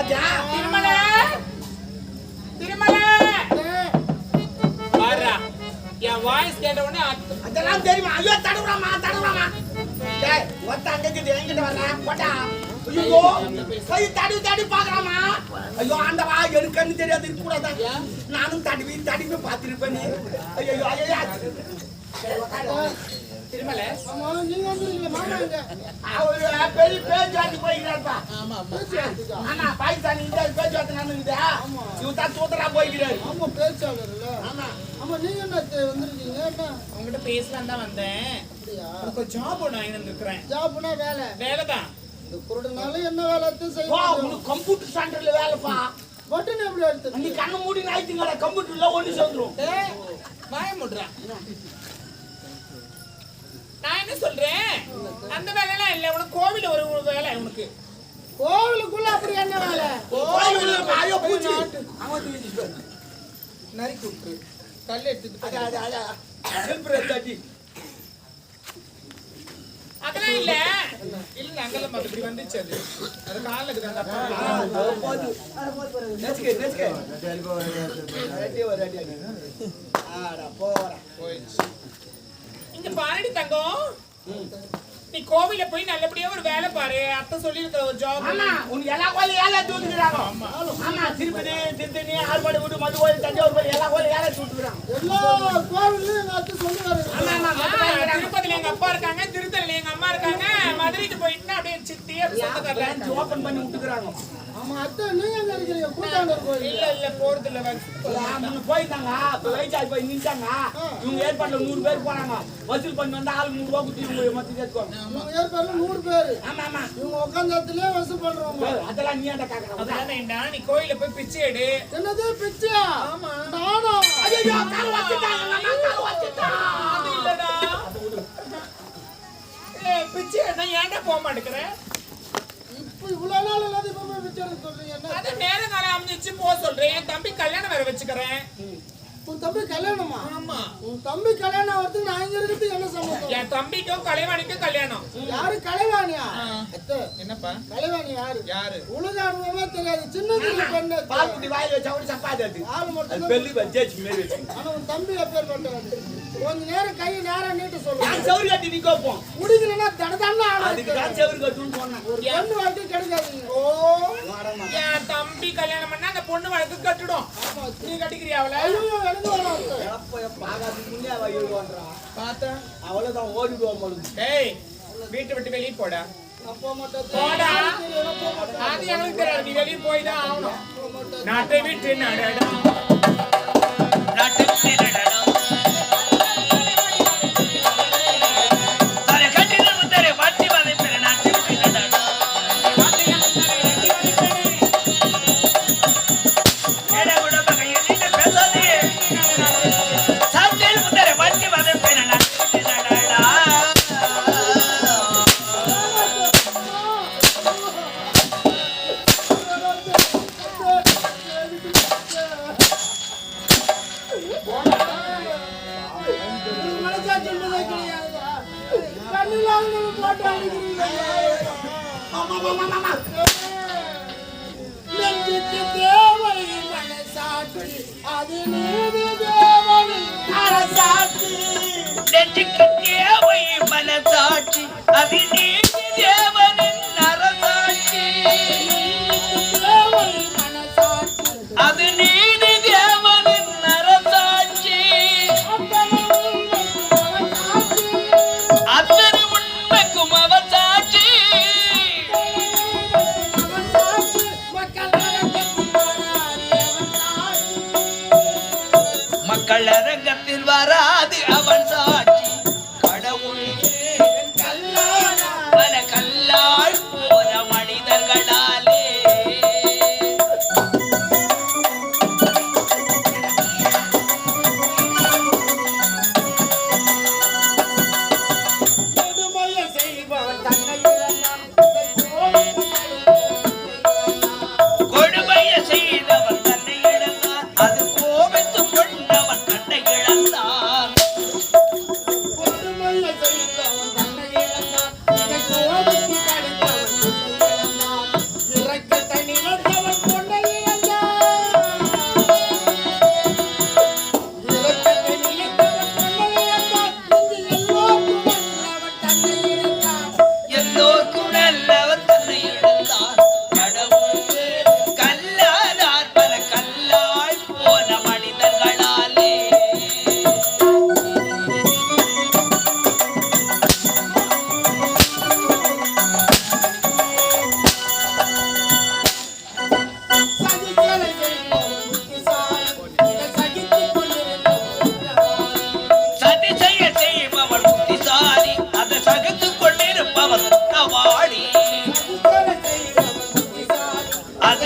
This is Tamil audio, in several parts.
பாத்தியா? திருமல. திருமல. பாருடா என் வாய்ஸ் கேட்ட உடனே அதெல்லாம் தெரியுமா? ஐயோ தடுறாமா தடுறாமா டேய் ஒத்த அங்கக்கு எங்கிட்ட வர்ற? போட்டா ஐயோ கை தடி தடி பாக்குறாமா ஐயோ ஆண்டவா எனக்கு கண்ணு தெரியாது இருக்க கூடாதா நானும் தடவி தடவி பார்த்திருப்பேன். ஐயோ ஐயோ சரி, உக்காரு. திருமல? பெரிய பேச்சுவார்த்தை போய்கிறாருப்பா? ஆமா பாகிஸ்தான் இந்த பேச்சுவார்த்தை நடந்துக்குதா இவன் தான் சூத்தரா போய்கிறாரு ஆமா, பேச்சாளர்ல. ஆமா. ஆமா, நீங்க என்ன வந்திருக்கீங்க? உங்ககிட்ட பேசலாம் தான் வந்தேன்? உனக்கு ஜாப் ஒன்று வாங்கி வந்துருக்குறேன். ஜாப்னா வேலை. வேலை தான் இந்த குருடுனால என்ன வேலை எடுத்து செய்ய வா முடியும்? உனக்கு கம்ப்யூட்டர் சென்டர்ல வேலைப்பா பட்டன் எப்படி எடுத்து? நீ கண்ணு மூடி நாய்த்துங்கடா கம்ப்யூட்டர்ல ஒண்ணு சேர்ந்துரும். வாய முடுறான் நான் என்ன சொல்றேன். அந்த வேலைலாம் இல்ல. உனக்கு கோவில ஒரு வேலை உனக்கு. கோவிலுக்குள்ள அப்படி என்ன வேலை? ஐயோ பூச்சி. அவன். நறுக்கி விட்டுரு கல் எடுத்துட்டு அது அது அது அதெல்லாம் இல்ல. இல்ல அங்கெல்லாம் அது இப்படி வந்துச்சு அது. அது காலுக்கு தான் நெச்சுக்க நெச்சுக்க. ரெடி ஆடா போடா. போயிடுச்சு. இங்க பாருடி தங்கம் நீ கோவில போய் நல்லபடியா ஒரு வேலை பாரு அத்தை சொல்லி இருக்கிற ஒரு ஜாப் ஆமா உனக்கு எல்லா கோயிலும் ஏழை தூக்கிக்கிறாங்க ஆமா திருப்பதி திருத்தணி ஆறுபாடு வீடு மது கோயில் தஞ்சாவூர் கோயில் எல்லா கோயிலும் ஏழை தூக்கிக்கிறாங்க எல்லா கோவில்லையும் எங்க அத்தை சொல்லுவாரு. ஆமா ஆமா. திருப்பதில எங்க அப்பா இருக்காங்க திருத்தணில எங்க அம்மா இருக்காங்க மதுரைக்கு போயிட்டுனா அப்படி சொந்தக்காரங்க ஓபன் பண்ணி விட்டுக்கிறாங்க. ஆமா, அத்தை, நீங்க எங்க இருக்கிறீங்க? கூத்தாண்டவர் கோயில். இல்ல இல்ல போறது இல்ல முன்ன போயிருந்தாங்க. இப்ப வயசாகி போய் நின்ட்டாங்க இவங்க ஏற்பாடுல நூறு பேர் போனாங்க. வசூல் பண்ணி வந்தா ஆள் நூறு ரூபா குத்தி இவங்க மத்தி ஏற்றுவாங்க இவங்க ஏற்பாடுல நூறு பேரு. ஆமா ஆமா. இவங்க உட்கார்ந்த இடத்துலயே வசூல் பண்றவங்க. அதெல்லாம் நீ ஏன்டா கேக்குற? வேண்டாம் நீ கோயில போய் பிச்சை எடு. என்னது பிச்சையா? நானா? ஐயோ கால் வச்சுட்டாங்க அம்மா, கால் வச்சுட்டாங்க அது இல்லடா. ஏய் பிச்சை எடுனா ஏன்டா போக மாட்டேங்கிற இப்ப இவ்வளவு நாள் இல்லாத இப்ப எடுக்க சொல்றீங்க என்ன? அது நேர காலம் அமைஞ்சிச்சு போக சொல்றேன் என் தம்பி கல்யாணம் வேற வச்சுக்கிறேன். உன் தம்பி கல்யாணமா? ஆமா. உன் தம்பி கல்யாணம் ஆகிறதுக்கு நான் இங்க இருக்கிறதுக்கு என்ன சம்பந்தம்? என் தம்பிக்கும் கலைவாணிக்கும் கல்யாணம். யாரு? கலைவாணியா? என்னப்பா? கலைவாணி யாரு? யாரு? உலக அனுபவமே தெரியாது. சின்ன சின்ன பெண்ணு வாயில் வச்சா கூட சப்பாத்தி அது. ஆள் மட்டும் பெல்லி வச்சேச்சு மாரி வச்சு. ஆனா உன் தம்பி எப்பேர் கொஞ்ச நேரம் கையை நேரம் நீட்டு சொல்லு நான் செவரு கட்டி நிக்க வைப்போம் குடிக்கலன்னா தடதான அதுக்கு தான் செவரு கட்டுன்னு சொன்னேன். ஒரு பெண்ணு வாழ்க்கை கிடைக்காது ஓ என் தம்பி கல்யாணம் பண்ணா அந்த பொண்ணு வழக்கு கட்டுடும். நீ கட்டிக்கிறியா அவளை? ஐயோ ஆகாதுக்கு முன்னே அவ எழுதுவான்றா பார்த்தா. அவ்வளவுதான் ஓடிடுவோம் பொழுது டேய் வீட்டை விட்டு வெளியே போடா. போடா. அது எனக்கு தெரியாது? நீ வெளியே போய் தான் ஆகணும். நாட்டை விட்டு நடடா. தலை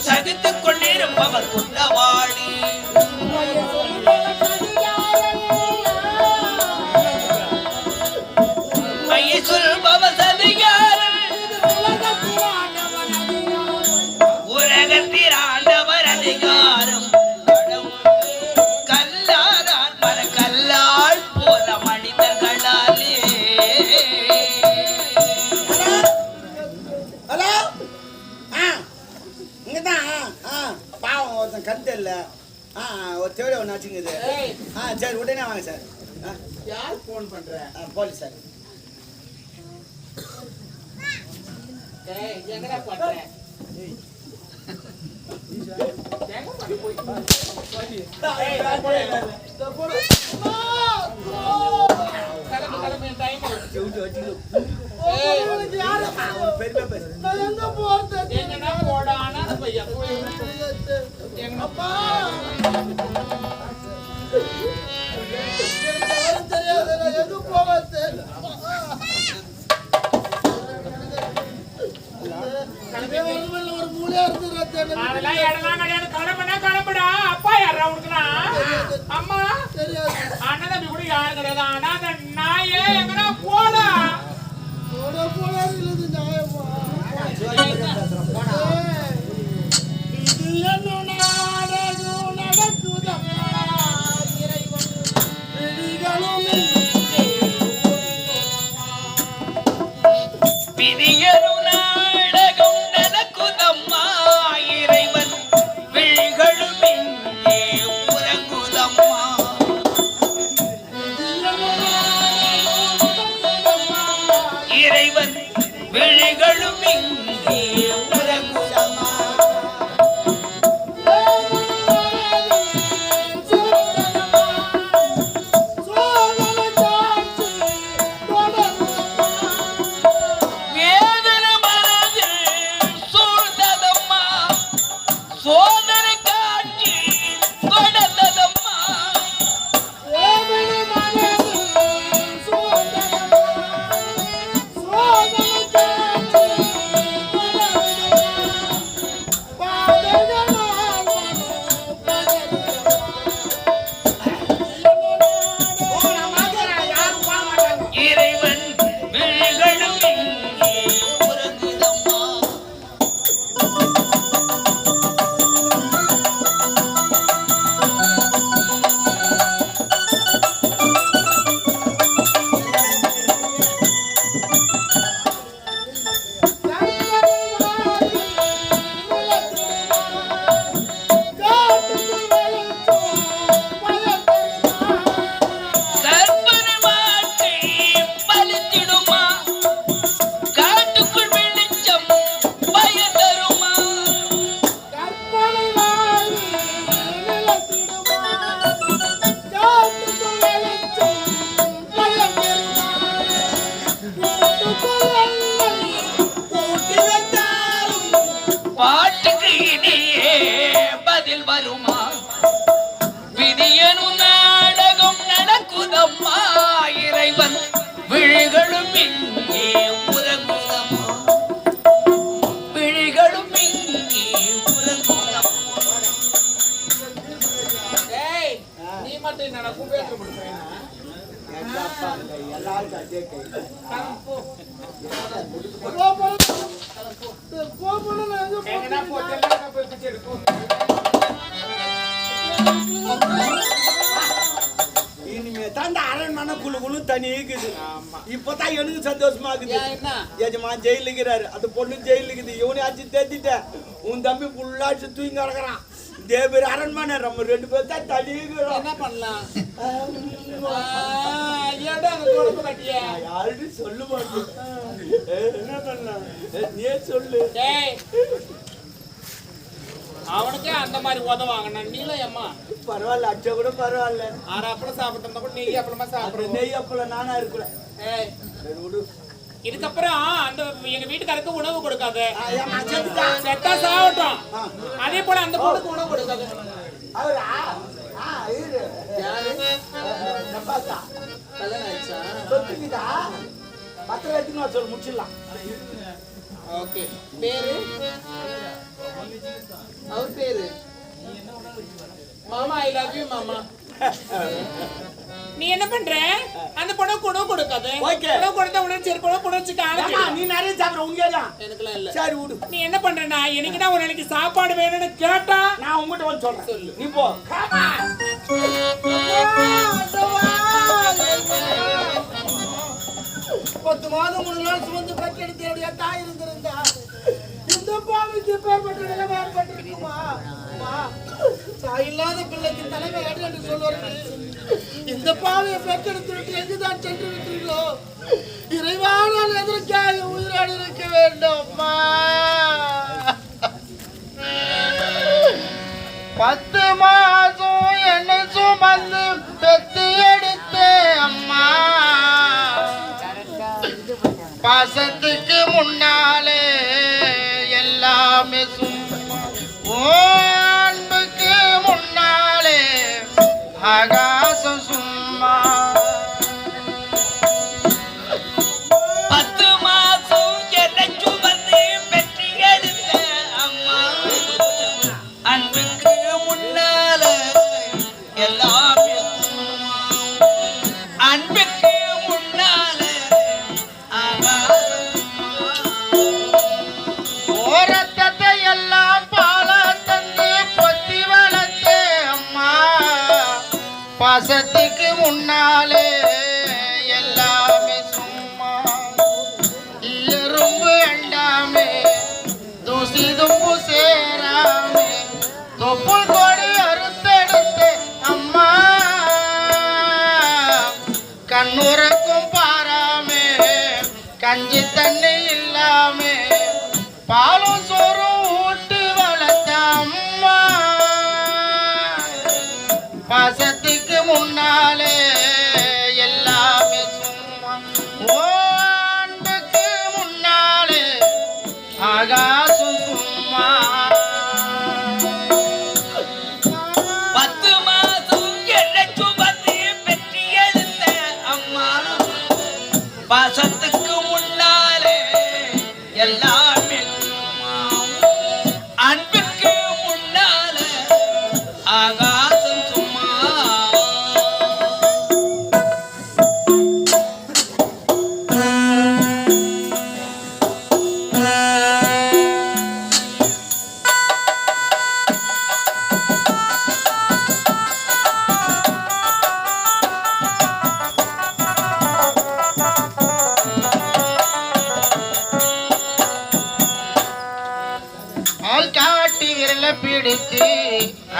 சகித்துக் கொண்டிருப்பவர் கண் தெரியல ஆ ஒரு தேவை ஒன்று வச்சுங்குது ஏய். ஆ சரி உடனே வாங்க சார். யார் போன் பண்ற? ஆ, போலீஸ் சார். எங்கடா பண்ற? எங்க பண்ண போய் ஏய் நான் போறேன். இந்த போற கிளம்பு கிளம்பு டைம் எங்கடா பையன் எங்க போவது ஒரு அதெல்லாம் அப்பா அம்மா தெரியாது அண்ணன் தம்பி கூட யாரும் கிடையாது. அனாத நாயே எங்கடா போடா போடாது இல்லது நியாயமா வருமா விதியனு நாடகம் நடக்குதம்மா இறைவன் விழிகளும் இங்கே உறங்குதம்மா. விழிகளும் இங்கே உறங்குதம்மா. ஏய் நீ மட்டும் தனி இருக்குது. இப்பதான் எனக்கு சந்தோஷமா இருக்குது என்ன? எஜமா ஜெயில இருக்கிறாரு அந்த பொண்ணு ஜெயில இருக்குது இவனை ஆச்சு தேத்திட்ட. உன் தம்பி ஃபுல்லா தூங்கி கிடக்குறான் இதே பேர் அரண்மனை. நம்ம ரெண்டு பேர் தான் தனி என்ன பண்ணலாம்? யாருன்னு சொல்ல மாட்டேன். என்ன பண்ணலாம்? நீயே சொல்லு. அந்த மாதிரி உதவாங்க நீலாம் ஏம்மா பரவாயில்ல அச்சா கூட பரவாயில்ல. ஆறு அப்பளம் சாப்பிட்டு கூட நெய் அப்பளமா அப்புறம் சாப்பிடுவோம். நெய் அப்பல நானா விடு. இதுக்கப்புறம் அந்த எங்க வீட்டுக்காருக்கு உணவு கொடுக்காத? செத்தா? சாவட்டும். அதே போல அந்த பொண்ணுக்கு உணவு கொடுக்காது? பத்திரம் சொல்லு, முடிச்சிடலாம். ஓகே. பேரு? அவர் பேரு? மாமா ஐ லவ் யூ மாமா. நீ என்ன பண்ற? அந்த படம் குணவு கொடுக்காது. குணவு கொடுத்த உடனே சரி ஏம்மா, ஆரம்பிச்சு நீ நிறைய சாப்பிடுற உங்க தான் எனக்குலாம் இல்ல. சரி விடு. நீ என்ன பண்றனா எனக்கு நான் ஒரு நாளைக்கு சாப்பாடு வேணும்னு கேட்டா நான் உங்ககிட்ட வந்து சொல்றேன். சொல்லு. நீ போ. பத்து மாதம் மூணு நாள் சுமந்து கட்டெடுத்து என்னுடைய தாய் இருந்திருந்தா. இந்த பாவிக்கு பேர்பட்ட நிலைமை ஏற்பட்டிருக்குமா? அம்மா, தாய் இல்லாத பிள்ளைக்கு தலைமை என்று சொல்வார்கள். இந்த பாவியை பெற்றெடுத்து எங்குதான் சென்று விட்டீர்களோ? இறைவான எதற்காக உயிரோடு இருக்க வேண்டும்? பத்து மாசம் என்ன சுமந்து பெத்து எடுத்து அம்மா. பாசத்துக்கு முன்னாலே எல்லாமே சும்மா ஓ அன்புக்கு முன்னாலே ஆகாசம் சும்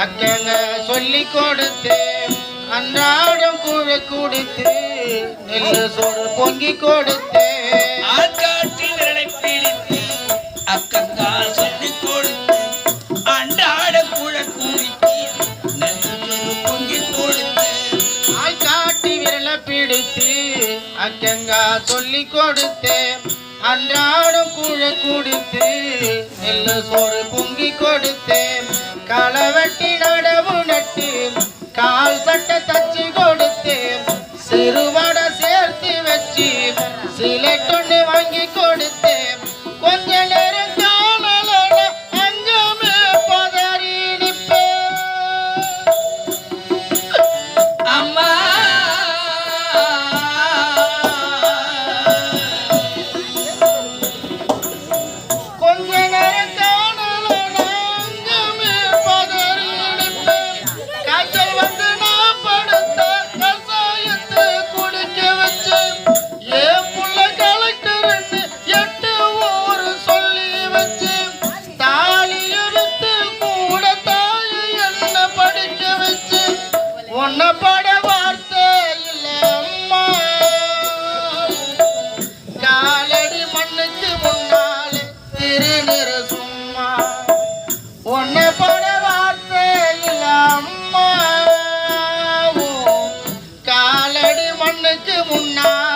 அக்கங்க சொல்லி கொடுத்து அன்றாடம் கூழ குடித்து நெல்லு சோறு பொங்கி கொடுத்து. ஆட்காட்டி விரலை பிடித்து அக்கங்கால் சொல்லிக் கொடுத்து அன்றாட குழ குடித்து நெல்லு பொங்கி கொடுத்து. ஆள் காட்டி விரல பிடித்து அக்கங்க சொல்லி கொடுத்து அன்றாடம் கூழ குடித்து நெல்லு சோறு பொங்கி கொடுத்து. காலடி மண்ணுக்கு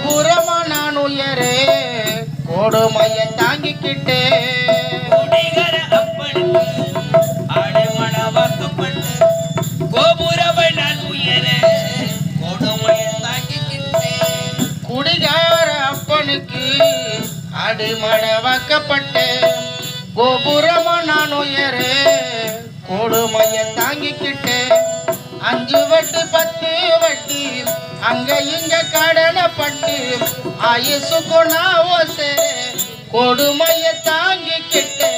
கோபுரமா நான் உயரே கொடுமைய தாங்கிக்கிட்டே. குடிகார அப்பனுக்கு அடிமட வாக்கப்பட்டேன் கோபுரமா நான் உயரே கொடுமைய தாங்கிக்கிட்டேன் அஞ்சு வட்டி பத்து வட்டி. அங்க இங்க கடனை பட்டு ஆயுசுக்கு நாவோ சரி கொடுமையை தாங்கிக்கிட்டு.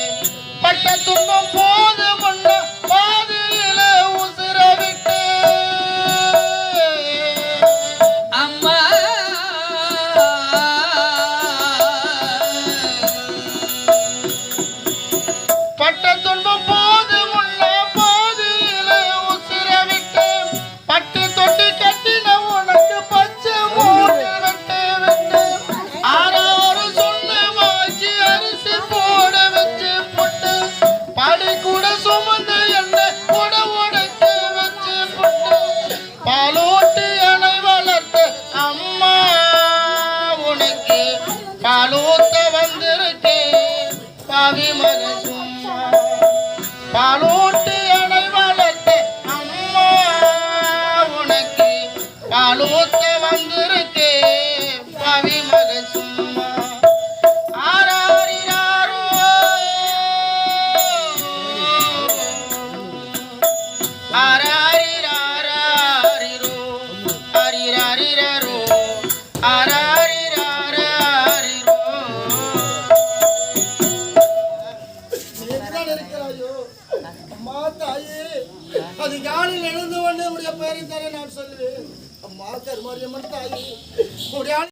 பட்ட துன்பம் போது முன்ன போது